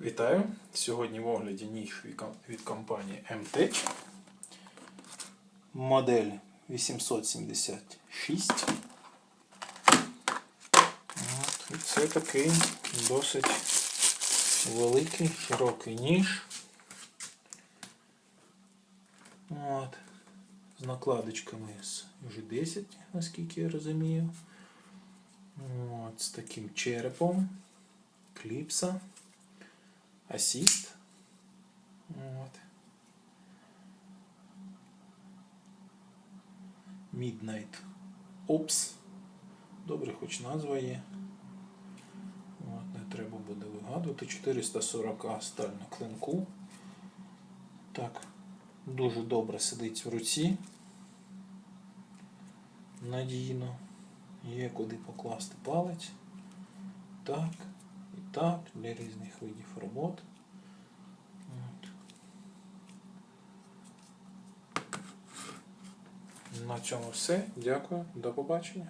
Вітаю! Сьогодні в огляді ніг від компанії MTech. Модель 876. От, і це такий досить великий, широкий ніж. От. З накладочками з G10, наскільки я розумію. От, з таким черепом. Кліпса. Асіст. От. Midnight Ops. Добре, хоч назва є. От, не треба буде вигадувати. 440 сталь на клинку. Так, дуже добре сидить в руці. Надійно. Є куди покласти палець. Так. І для різних видів робот. На цьому все. Дякую. До побачення.